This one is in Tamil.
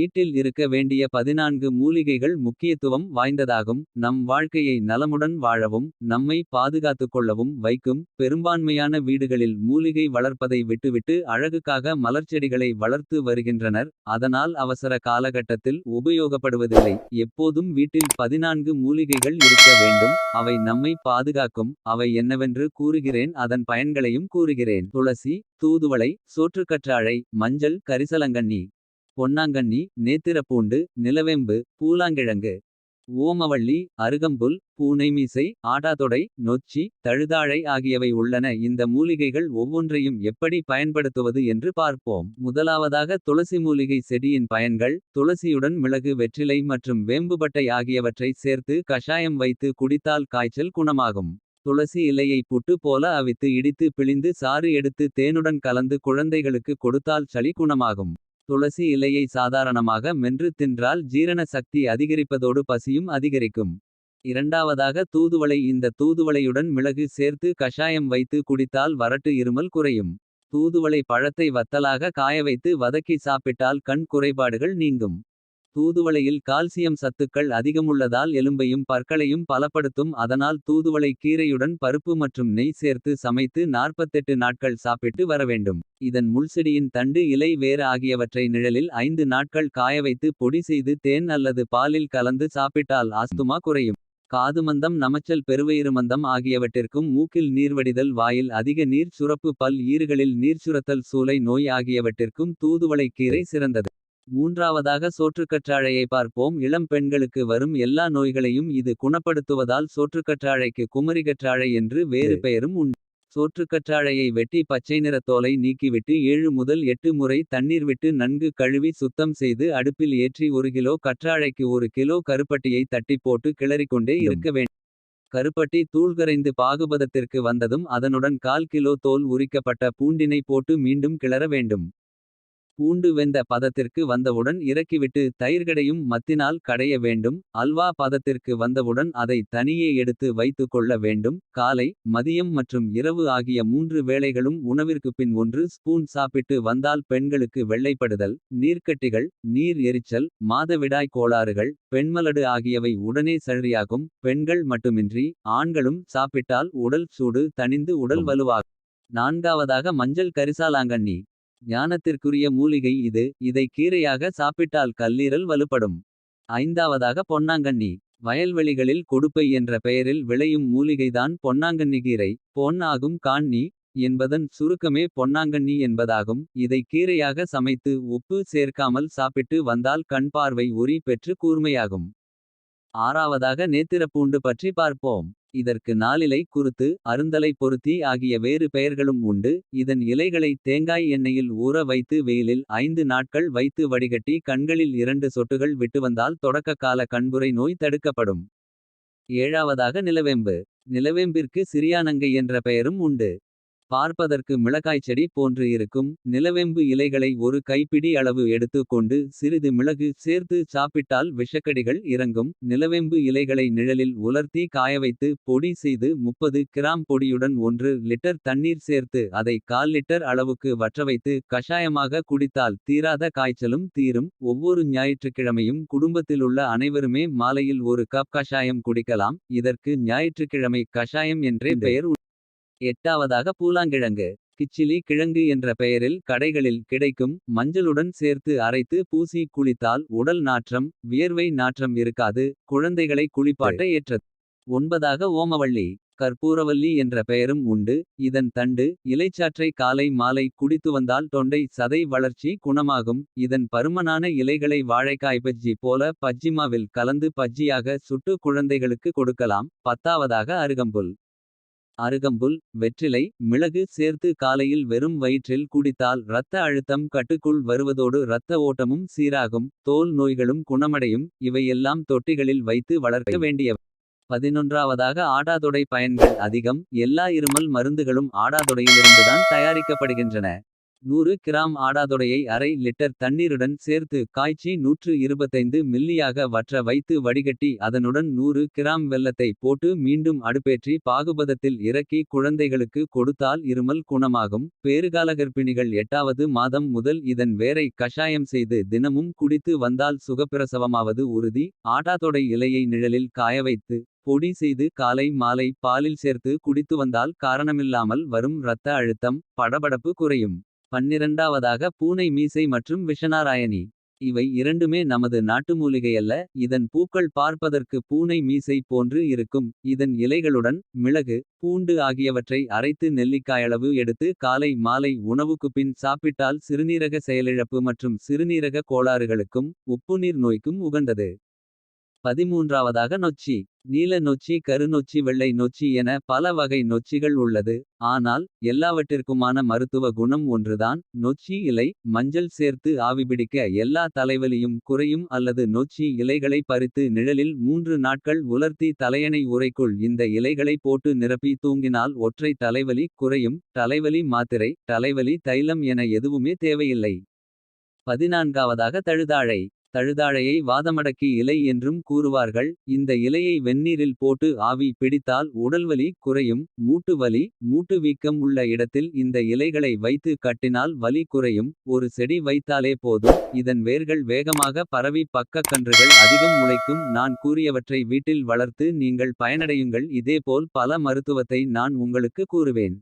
வீட்டில் இருக்க வேண்டிய பதினான்கு மூலிகைகள் முக்கியத்துவம் வாய்ந்ததாகும். நம் வாழ்க்கையை நலமுடன் வாழவும் நம்மை பாதுகாத்துக்கொள்ளவும் வைக்கும் பெரும்பான்மையான வீடுகளில் மூலிகை வளர்ப்பதை விட்டுவிட்டு அழகுக்காக மலர்ச்செடிகளை வளர்த்து வருகின்றனர். அதனால் அவசர காலகட்டத்தில் உபயோகப்படுவதில்லை. எப்போதும் வீட்டில் பதினான்கு மூலிகைகள் இருக்க வேண்டும். அவை நம்மை பாதுகாக்கும். அவை என்னவென்று கூறுகிறேன் அதன் பயன்களையும் கூறுகிறேன். துளசி தூதுவளை சோற்றுக்கற்றாழை மஞ்சள் கரிசலங்கண்ணி பொன்னாங்கண்ணி நேத்திரப்பூண்டு நிலவேம்பு பூலாங்கிழங்கு ஓமவள்ளி அருகம்புல் பூனைமீசை ஆடாதொடை நொச்சி தழுதாழை ஆகியவை உள்ளன. இந்த மூலிகைகள் ஒவ்வொன்றையும் எப்படி பயன்படுத்துவது என்று பார்ப்போம். முதலாவதாக துளசி மூலிகை செடியின் பயன்கள் துளசியுடன் மிளகு வெற்றிலை மற்றும் வேம்புபட்டை ஆகியவற்றை சேர்த்து கஷாயம் வைத்து குடித்தால் காய்ச்சல் குணமாகும். துளசி இலையை புட்டு போல அவித்து இடித்து பிழிந்து சாறு எடுத்து தேனுடன் கலந்து குழந்தைகளுக்கு கொடுத்தால் சளி குணமாகும். துளசி இலையை சாதாரணமாக மென்று தின்றால் ஜீரண சக்தி அதிகரிப்பதோடு பசியும் அதிகரிக்கும். இரண்டாவதாக தூதுவளை இந்த தூதுவளையுடன் மிளகு சேர்த்து கஷாயம் வைத்து குடித்தால் வறட்டு இருமல் குறையும். தூதுவளை பழத்தை வத்தலாக காய வைத்து வதக்கி சாப்பிட்டால் கண் குறைபாடுகள் நீங்கும். தூதுவளையில் கால்சியம் சத்துக்கள் அதிகமுள்ளதால் எலும்பையும் பற்களையும் பலப்படுத்தும். அதனால் தூதுவளை கீரையுடன் பருப்பு மற்றும் நெய் சேர்த்து சமைத்து 48 நாட்கள் சாப்பிட்டு வரவேண்டும் இதன் முள்செடியின் தண்டு இலை வேர் ஆகியவற்றை நிழலில் ஐந்து நாட்கள் காயவைத்து பொடி செய்து தேன் அல்லது பாலில் கலந்து சாப்பிட்டால் ஆஸ்துமா குறையும். காதுமந்தம் நமச்சல் பெருவயிறுமந்தம் ஆகியவற்றிற்கும் மூக்கில் நீர்வடிதல் வாயில் அதிக நீர் சுரப்பு பல் ஈறுகளில் நீர்ச்சுரத்தல் சூளை நோய் ஆகியவற்றிற்கும் தூதுவளை கீரை சிறந்தது. மூன்றாவதாக சோற்றுக்கற்றாழையை பார்ப்போம். இளம் பெண்களுக்கு வரும் எல்லா நோய்களையும் இது குணப்படுத்துவதால் சோற்றுக்கற்றாழைக்கு குமரிகற்றாழை என்று வேறு பெயரும் உண்டு சோற்றுக்கற்றாழையை வெட்டி பச்சை நிற தோலை நீக்கிவிட்டு ஏழு முதல் எட்டு முறை தண்ணீர் விட்டு நன்கு கழுவி சுத்தம் செய்து அடுப்பில் ஏற்றி ஒரு கிலோ கற்றாழைக்கு ஒரு கிலோ கருப்பட்டியை தட்டி போட்டு கிளறிக்கொண்டே இருக்க வேண்டும் கருப்பட்டி தூள்கரைந்து பாகுபதத்திற்கு வந்ததும் அதனுடன் கால் கிலோ தோல் உரிக்கப்பட்ட பூண்டினை போட்டு மீண்டும் கிளற வேண்டும். பூண்டு வெந்த பதத்திற்கு வந்தவுடன் இறக்கிவிட்டு தயிர்கடையும் மத்தினால் கடைய வேண்டும். அல்வா பதத்திற்கு வந்தவுடன் அதை தனியே எடுத்து வைத்து கொள்ள வேண்டும். காலை மதியம் மற்றும் இரவு ஆகிய மூன்று வேளைகளும் உணவிற்கு பின் ஒன்று. ஸ்பூன் சாப்பிட்டு வந்தால் பெண்களுக்கு வெள்ளைப்படுதல் நீர்க்கட்டிகள் நீர் எரிச்சல் மாதவிடாய் கோளாறுகள் பெண்மலடு ஆகியவை உடனே சரியாகும். பெண்கள் மட்டுமின்றி ஆண்களும் சாப்பிட்டால் உடல் சூடு தணிந்து உடல் வலுவாகும். நான்காவதாக மஞ்சள் கரிசாலாங்கண்ணி. ஞானத்திற்குரிய மூலிகை இது. இதை கீரையாக சாப்பிட்டால் கல்லீரல் வலுப்படும். ஐந்தாவதாக பொன்னாங்கண்ணி. வயல்வெளிகளில் கொடுப்பை என்ற பெயரில் விளையும் மூலிகைதான் பொன்னாங்கண்ணி கீரை. பொன் ஆகும் காண்ணி என்பதன் சுருக்கமே பொன்னாங்கண்ணி என்பதாகும். இதை கீரையாக சமைத்து உப்பு சேர்க்காமல் சாப்பிட்டு வந்தால் கண் பார்வை உரி பெற்று கூர்மையாகும். ஆறாவதாக நேத்திரப்பூண்டு பற்றி பார்ப்போம். இதற்கு நாலிலை குருத்து அருந்தலை பொருத்தி ஆகிய வேறு பெயர்களும் உண்டு. இதன் இலைகளை தேங்காய் எண்ணெயில் ஊற வைத்து வெயிலில் ஐந்து நாட்கள் வைத்து வடிகட்டி கண்களில் இரண்டு சொட்டுகள் விட்டு வந்தால் தொடக்க கால கண்புரை நோய் தடுக்கப்படும். ஏழாவதாக நிலவேம்பு. நிலவேம்பிற்கு சிறியானங்கை என்ற பெயரும் உண்டு. பார்ப்பதற்கு மிளகாய் செடி போன்று இருக்கும். நிலவேம்பு இலைகளை ஒரு கைப்பிடி அளவு எடுத்து கொண்டு சிறிது மிளகு சேர்த்து சாப்பிட்டால் விஷக்கடிகள் இறங்கும். நிலவேம்பு இலைகளை நிழலில் உலர்த்தி காயவைத்து பொடி செய்து முப்பது கிராம் பொடியுடன் ஒன்று லிட்டர் தண்ணீர் சேர்த்து அதை கால் லிட்டர் அளவுக்கு வற்றவைத்து கஷாயமாக குடித்தால் தீராத காய்ச்சலும் தீரும். ஒவ்வொரு ஞாயிற்றுக்கிழமையும் குடும்பத்திலுள்ள அனைவருமே மாலையில் ஒரு கப் கஷாயம் குடிக்கலாம். இதற்கு ஞாயிற்றுக்கிழமை கஷாயம் என்றே பெயர் எட்டாவதாக பூலாங்கிழங்கு கிச்சிலி கிழங்கு என்ற பெயரில் கடைகளில் கிடைக்கும் மஞ்சளுடன் சேர்த்து அரைத்து பூசி குளித்தால் உடல் நாற்றம் வியர்வை நாற்றம் இருக்காது குழந்தைகளை குளிப்பாட்ட ஏற்றது. ஒன்பதாக ஓமவள்ளி கற்பூரவல்லி என்ற பெயரும் உண்டு இதன் தண்டு இலைச்சாற்றை காலை மாலை குடித்து வந்தால் தொண்டை சதை வளர்ச்சி குணமாகும் இதன் பருமனான இலைகளை வாழைக்காய் பஜ்ஜி போல பஜ்ஜிமாவில் கலந்து பஜ்ஜியாக சுட்டு குழந்தைகளுக்கு கொடுக்கலாம். பத்தாவதாக அருகம்புல் அருகம்புல் வெற்றிலை மிளகு சேர்த்து காலையில் வெறும் வயிற்றில் குடித்தால் இரத்த அழுத்தம் கட்டுக்குள் வருவதோடு இரத்த ஓட்டமும் சீராகும் தோல் நோய்களும் குணமடையும் இவையெல்லாம் தொட்டிகளில் வைத்து வளர்க்க வேண்டியவை. பதினொன்றாவதாக ஆடாதொடை பயன்கள் அதிகம் எல்லா இருமல் மருந்துகளும் ஆடாதொடையிலிருந்துதான் தயாரிக்கப்படுகின்றன. நூறு கிராம் ஆடாதொடையை அரை லிட்டர் தண்ணீருடன் சேர்த்து காய்ச்சி 125 மில்லியாக வற்ற வைத்து வடிகட்டி அதனுடன் நூறு கிராம் வெல்லத்தை போட்டு மீண்டும் அடுப்பேற்றி பாகுபதத்தில் இறக்கி குழந்தைகளுக்கு கொடுத்தால் இருமல் குணமாகும். பேறுகால கர்ப்பிணிகள் எட்டாவது மாதம் முதல் இதன் வேரை கஷாயம் செய்து தினமும் குடித்து வந்தால் சுகப்பிரசவமாவது உறுதி. ஆடாதொடை இலையை நிழலில் காயவைத்து பொடி செய்து காலை மாலை பாலில் சேர்த்து குடித்து வந்தால் காரணமில்லாமல் வரும் இரத்த அழுத்தம் படபடப்பு குறையும். பன்னிரண்டாவதாக பூனை மீசை மற்றும் விஷனாராயணி இவை இரண்டுமே நமது நாட்டு மூலிகையல்ல. இதன் பூக்கள் பார்ப்பதற்கு பூனை மீசை போன்று இருக்கும். இதன் இலைகளுடன் மிளகு பூண்டு ஆகியவற்றை அரைத்து நெல்லிக்காயளவு எடுத்து காலை மாலை உணவுக்கு பின் சாப்பிட்டால் சிறுநீரக செயலிழப்பு மற்றும் சிறுநீரக கோளாறுகளுக்கும் உப்புநீர் நோய்க்கும் உகந்தது. பதிமூன்றாவதாக நொச்சி. நீல நொச்சி கருநொச்சி வெள்ளை நொச்சி என பல வகை நொச்சிகள் உள்ளது. ஆனால் எல்லாவற்றிற்குமான மருத்துவ குணம் ஒன்றுதான். நொச்சி இலை மஞ்சள் சேர்த்து ஆவிபிடிக்க எல்லா தலைவலியும் குறையும் அல்லது நொச்சி இலைகளை பறித்து நிழலில் மூன்று நாட்கள் உலர்த்தி தலையணை உரைக்குள் இந்த இலைகளை போட்டு நிரப்பி தூங்கினால் ஒற்றை தலைவலி குறையும். தலைவலி மாத்திரை தலைவலி தைலம் என எதுவுமே தேவையில்லை. பதினான்காவதாக தழுதாழை. தழுதாழையை வாதமடக்கி இலை என்றும் கூறுவார்கள். இந்த இலையை வெந்நீரில் போட்டு ஆவி பிடித்தால் உடல்வலி குறையும். மூட்டு வலி மூட்டு வீக்கம் உள்ள இடத்தில் இந்த இலைகளை வைத்து கட்டினால் வலி குறையும். ஒரு செடி வைத்தாலே போதும். இதன் வேர்கள் வேகமாக பரவி பக்க கன்றுகள் அதிகம் முளைக்கும். நான் கூறியவற்றை வீட்டில் வளர்த்து நீங்கள் பயனடையுங்கள். இதேபோல் பல மருத்துவத்தை நான் உங்களுக்கு கூறுவேன்.